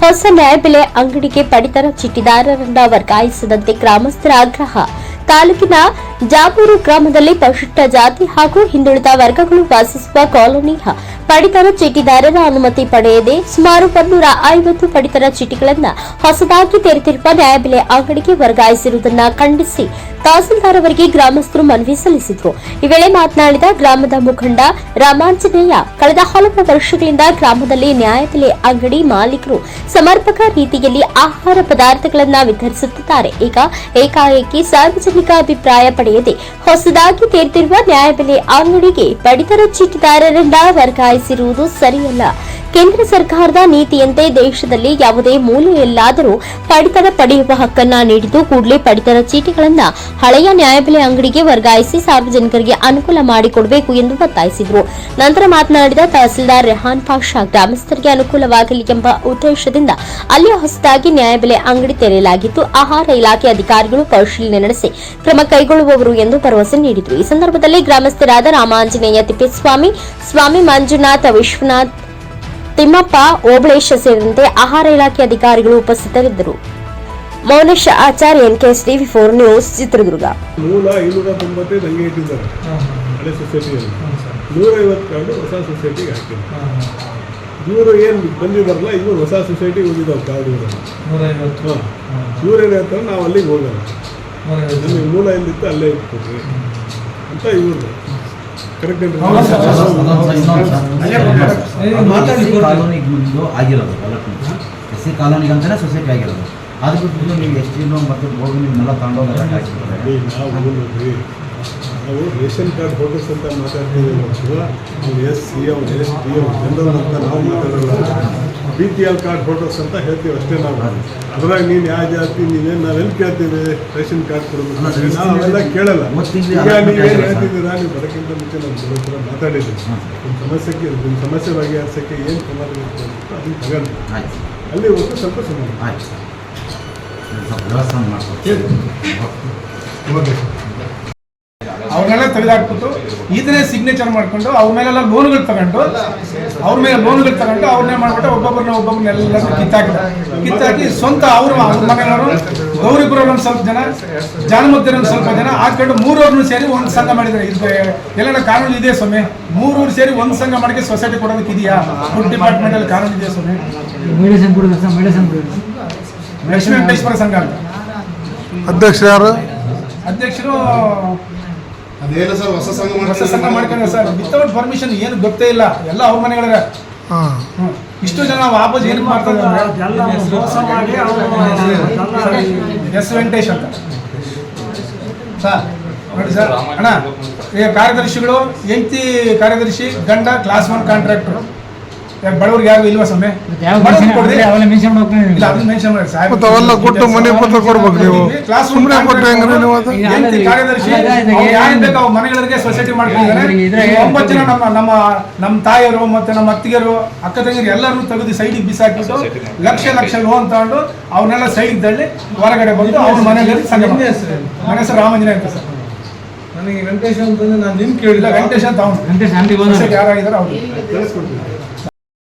ಹೊಸ ನ್ಯಾಯಬೆಲೆ ಅಂಗಡಿಗೆ ಪಡಿತರ ಚೀಟಿದಾರರನ್ನ ವರ್ಗಾಯಿಸದಂತೆ ಗ್ರಾಮಸ್ಥರ ಆಗ್ರಹ. ತಾಲೂಕಿನ ಜಾಬೂರು ಗ್ರಾಮದಲ್ಲಿ ಪರಿಶಿಷ್ಟ ಜಾತಿ ಹಾಗೂ ಹಿಂದುಳಿದ ವರ್ಗಗಳು ವಾಸಿಸುವ ಕಾಲೋನಿಯ ಪಡಿತರ ಚೀಟಿದಾರರ ಅನುಮತಿ ಪಡೆಯದೆ ಸುಮಾರು ಒಂದೂರ ಐವತ್ತು ಪಡಿತರ ಚೀಟಿಗಳನ್ನು ಹೊಸದಾಗಿ ತೆರೆದಿರುವ ನ್ಯಾಯಬೆಲೆ ಅಂಗಡಿಗೆ ವರ್ಗಾಯಿಸಿರುವುದನ್ನು ಖಂಡಿಸಿ ತಹಸೀಲ್ದಾರ್ ಅವರಿಗೆ ಗ್ರಾಮಸ್ಥರು ಮನವಿ ಸಲ್ಲಿಸಿದರು. ಈ ವೇಳೆ ಮಾತನಾಡಿದ ಗ್ರಾಮದ ಮುಖಂಡ ರಾಮಾಂಜನೇಯ, ಕಳೆದ ಹಲವು ವರ್ಷಗಳಿಂದ ಗ್ರಾಮದಲ್ಲಿ ನ್ಯಾಯಬೆಲೆ ಅಂಗಡಿ ಮಾಲೀಕರು ಸಮರ್ಪಕ ರೀತಿಯಲ್ಲಿ ಆಹಾರ ಪದಾರ್ಥಗಳನ್ನು ವಿತರಿಸುತ್ತಿದ್ದಾರೆ. ಈಗ ಏಕಾಏಕಿ ಸಾರ್ವಜನಿಕ ಅಭಿಪ್ರಾಯ ಪಡೆಯದೆ ಹೊಸದಾಗಿ ತೆರೆದಿರುವ ನ್ಯಾಯಬೆಲೆ ಅಂಗಡಿಗೆ ಪಡಿತರ ಚೀಟಿದಾರರನ್ನ ವರ್ಗಾಯಿಸಿರುವುದು ಸರಿಯಲ್ಲ ಕೇಂದ್ರ ಸರ್ಕಾರದ ನೀತಿಯಂತೆ ದೇಶದಲ್ಲಿ ಯಾವುದೇ ಮೂಲೆಯಲ್ಲಾದರೂ ಪಡಿತರ ಪಡೆಯುವ ಹಕ್ಕನ್ನ ನೀಡಿದ್ದು ಕೂಡಲೇ ಪಡಿತರ ಚೀಟಿಗಳನ್ನು ಹಳೆಯ ನ್ಯಾಯಬೆಲೆ ಅಂಗಡಿಗೆ ವರ್ಗಾಯಿಸಿ ಸಾರ್ವಜನಿಕರಿಗೆ ಅನುಕೂಲ ಮಾಡಿಕೊಡಬೇಕು ಎಂದು ಒತ್ತಾಯಿಸಿದರು. ನಂತರ ಮಾತನಾಡಿದ ತಹಸೀಲ್ದಾರ್ ರೆಹಾನ್ ಪಾಷಾ, ಗ್ರಾಮಸ್ಥರಿಗೆ ಅನುಕೂಲವಾಗಲಿ ಎಂಬ ಉದ್ದೇಶದಿಂದ ಅಲ್ಲಿ ಹೊಸದಾಗಿ ನ್ಯಾಯಬೆಲೆ ಅಂಗಡಿ ತೆರೆಯಲಾಗಿದ್ದು ಆಹಾರ ಇಲಾಖೆ ಅಧಿಕಾರಿಗಳು ಪರಿಶೀಲನೆ ನಡೆಸಿ ಕ್ರಮ ಕೈಗೊಳ್ಳುವವರು ಎಂದು ಭರವಸೆ ನೀಡಿದರು. ಈ ಸಂದರ್ಭದಲ್ಲಿ ಗ್ರಾಮಸ್ಥರಾದ ರಾಮಾಂಜನೇಯ ತಿಪ್ಪೇಸ್ವಾಮಿ, ಸ್ವಾಮಿ ಮಂಜುನಾಥ ವಿಶ್ವನಾಥ್ ತಿಮ್ಮಪ್ಪ ಓಬಳೇಶ ಸೇರಿದಂತೆ ಆಹಾರ ಇಲಾಖೆ ಅಧಿಕಾರಿಗಳು ಉಪಸ್ಥಿತರಿದ್ದರು. Maunesh Acharya N K TV four news Chitradurga. ಮೂಲ ಐನೂರ ತೊಂಬತ್ತೈದು ಹಂಗೆ ಇಟ್ಟಿದ್ದಾರೆ. ಹಳೆ ಸೊಸೈಟಿಯಲ್ಲಿ. ನೂರೈವತ್ತು ಕಾರ್ಡು ಹೊಸ ಸೊಸೈಟಿಗೆ ಹಾಕಿದ್ದಾರೆ. ಇವರು ಏನು ಬಂದಿದ್ದಾರಲ್ಲ ಇವರು ಹೊಸ ಸೊಸೈಟಿ ಹೋಗಿದ್ದಾವೆ ಕಾರ್ಡು ಇವರು ನೂರ ಐವತ್ತು. ಇವ್ರೇನು ಹೇಳ್ತಾರೆ ನಾವು ಅಲ್ಲಿಗೆ ಹೋಗಲ್ಲ ನಮಗೆ ಮೂಲ ಎಲ್ಲಿತ್ತು ಅಲ್ಲೇ ಇಟ್ಕೊಡ್ರಿ ಅಂತ ಇವ್ರದ್ದು. ಕಾಲೋನಿಗೆ ಮುಂದೆ ಆಗಿರೋದು ಎಸ್ ಸಿ ಕಾಲೋನಿಗೆ ಅಂತಾನೆ ಸೊಸೈಟಿ ಆಗಿರೋದು. ಅದು ಬಿಟ್ಟು ನೀವು ಎಸ್ ಇನ್ನೂ ಮತ್ತು ಹೋಗಿ ನಿಮ್ಮನ್ನೆಲ್ಲ ತಗೊಂಡೋಗಿ ನಾವು ರೇಷನ್ ಕಾರ್ಡ್ ಹೋಟೆಲ್ಸ್ ಅಂತ ಮಾತಾಡ್ತೀವಿ ಎಸ್ ಸಿ ಅವ್ನು ಎಸ್ ಡಿ ಅವ್ನು ಜನರಲ್ ಅಂತ ನಾವು ಮಾತಾಡೋಲ್ಲ. B P L card holders ಅಂತ ಹೇಳ್ತೀವಿ ಅಷ್ಟೇ ನಾವು. ಅದ್ರಾಗ ನೀನು ಯಾವ ಜಾತಿ ನೀವೇನು ನಾವೆಲ್ಲಿ ಕೇಳ್ತೀವಿ? ರೇಷನ್ ಕಾರ್ಡ್ ಕೊಡಬೇಕು ಅವೆಲ್ಲ ಕೇಳಲ್ಲ. ಈಗ ನೀವೇನು ಹೇಳ್ತಿದ್ದೀರಾ? ನೀವು ಬರೋಕ್ಕಿಂತ ಮುಂಚೆ ನಾನು ಹತ್ರ ಮಾತಾಡಿದ್ದೀವಿ. ಹಾಂ. ನಿಮ್ಮ ಸಮಸ್ಯೆಗೆ ನಿಮ್ಮ ಸಮಸ್ಯೆ ಬಗೆಹರಿಸೋಕ್ಕೆ ಏನು ಕ್ರಮ ಬೇಕು ಅಂತ ಅದನ್ನು ತಗೊಂಡು. ಅಲ್ಲಿ ಒಂದು ಸ್ವಲ್ಪ ಸಮಾಧಾನ. ಆಯ್ತು. ಅವ್ರನ್ನೆಲ್ಲ ತೆಗೆದಾಕ್ಬಿಟ್ಟು ಇದನ್ನೇ ಸಿಗ್ನೇಚರ್ ಮಾಡ್ಕೊಂಡು ಅವ್ರ ಮೇಲೆಲ್ಲ ಲೋನ್ಗಳು ತಗೊಂಡು ಅವ್ರ ಮೇಲೆ ಲೋನ್ಗಳು ತಗೊಂಡು ಅವ್ರನ್ನೇ ಮಾಡ್ಬಿಟ್ಟು ಒಬ್ಬೊಬ್ಬರನ್ನ ಒಬ್ಬೊಬ್ಬರನ್ನೆಲ್ಲ ಕಿತ್ತಾಕಿದ ಕಿತ್ತಾಕಿ ಸ್ವಂತ ಅವರು ಅವ್ರ ಮನೆಯವರು ಗೌರಿಪುರ ಒಂದು ಸ್ವಲ್ಪ ಜನ ಜಾನಮುದ್ದರ ಒಂದು ಸ್ವಲ್ಪ ಜನ ಹಾಕೊಂಡು ಮೂರವ್ರನ್ನ ಸೇರಿ ಒಂದು ಸಂಘ ಮಾಡಿದ್ದಾರೆ. ಇದು ಎಲ್ಲ ಕಾನೂನು ಇದೆ ಸ್ವಾಮಿ? ಮೂರೂರು ಸೇರಿ ಒಂದು ಸಂಘ ಮಾಡಿಕೆ ಸೊಸೈಟಿ ಕೊಡೋದಕ್ಕೆ ಇದೆಯಾ? ಫುಡ್ ಡಿಪಾರ್ಟ್ಮೆಂಟ್ ಅಲ್ಲಿ ಕಾನೂನು ಇದೆ ಸ್ವಾಮಿ? ಮೆಡಿಸಿನ್ ಕೊಡಬೇಕು ಸರ್ ಮೆಡಿಸಿನ್ ಕೊಡಬೇಕು ಲಕ್ಷ್ಮೀ ವೆಂಕಟೇಶ್ವರ ಸಂಘ ಅಂತ ಅಧ್ಯಕ್ಷ ಅಧ್ಯಕ್ಷರು ಅದೇನು ಸರ್ ಹೊಸ ಸಂಘ ಹೊಸ ಸಂಘ ಮಾಡ್ಕೊಂಡ್ರೆ ಸರ್. ವಿತೌಟ್ ಪರ್ಮಿಷನ್ ಏನು ಗೊತ್ತೇ ಇಲ್ಲ. ಎಲ್ಲ ಅವ್ರ ಮನೆಗಳೇ ಹಾಂ. ಇಷ್ಟು ಜನ ವಾಪಸ್ ಏನು ಮಾಡ್ತಾರೆ ಎಸ್ ವೆಂಕಟೇಶ್ ಅಂತ. ಸರ್ ನೋಡಿ ಸರ್. ಅಣ್ಣ ಈಗ ಕಾರ್ಯದರ್ಶಿಗಳು ಎಂತಿ ಕಾರ್ಯದರ್ಶಿ ಗಂಡ ಕ್ಲಾಸ್ ಒನ್ ಕಾಂಟ್ರಾಕ್ಟರ್ ಬಡವ್ರಿಗೆ ಯಾರು ಇಲ್ವಾ ಸ್ವಾಮಿ? ಯಾವ ಬಡವ್ರಿಗೆ ಕೊಡ್ರಿ. ಅವೆಲ್ಲ ಮೆನ್ಷನ್ ಇಲ್ಲ ಮಾಡ್ಕೊಂಡು ಅದನ್ನ ಮೆನ್ಷನ್ ಮಾಡಿ ಸಾಹೇಬ್ ಮತ್ತೆ ಅವೆಲ್ಲ ಕೊಟ್ಟು ಮನೆ ಪತ್ರ ಕೊಡ್ಬೇಕು ನೀವು. ಕ್ಲಾಸ್ ಸುಮ್ಮನೆ ಕೊಟ್ಟರೆ ಹೆಂಗ್ರಿ ನೀವು ಅದು? ಹೆಂಡತಿ ಕಾರ್ಯದರ್ಶಿ ಅಲ್ಲ, ಅಲ್ಲ, ಅವ್ರು ಯಾರು ಬೇಕು ಅವ್ರ ಮನೆಗಳಿಗೆ ಸೊಸೈಟಿ ಮಾಡ್ಕೊಂಡಿದ್ದಾರೆ ಒಂಬತ್ತು ಜನ ನಮ್ಮ ನಮ್ಮ ನಮ್ಮ ತಾಯಿಯರು ಮತ್ತೆ ನಮ್ಮ ಅತ್ತಿಗೆರು ಅಕ್ಕ ತಂಗಿರು ಎಲ್ಲರೂ ತೆಗೆದು ಸೈಡಿಗೆ ಬಿಸಾಕಿಬಿಟ್ಟು ಲಕ್ಷ ಲಕ್ಷ ಲೋನ್ ತಗೊಂಡು ಅವನ್ನೆಲ್ಲ ಸೈಡ್ ತಳ್ಳಿ ಹೊರಗಡೆ ಬಂದು ಅವ್ರ ಮನೆಯಲ್ಲಿ ಸಂಘ ಮಾಡ್ತಾರೆ. ನನ್ನ ಹೆಸರು ರಾಮಂಜನ ಅಂತ ಸರ್. ನನಗೆ ವೆಂಕಟೇಶ್ ಅಂತಂದ್ರೆ ನಾನು ನಿಮ್ ಇಲ್ಲ ಕೇಳಿಲ್ಲ. ವೆಂಕಟೇಶ್ ಅಂತ ಅವ್ನು. ವೆಂಕಟೇಶ್ ಯಾರಾಗಿದ್ದಾರೆ ಅವ್ರು. ಕಳಿಸ್ಕೊಡ್ತೀವಿ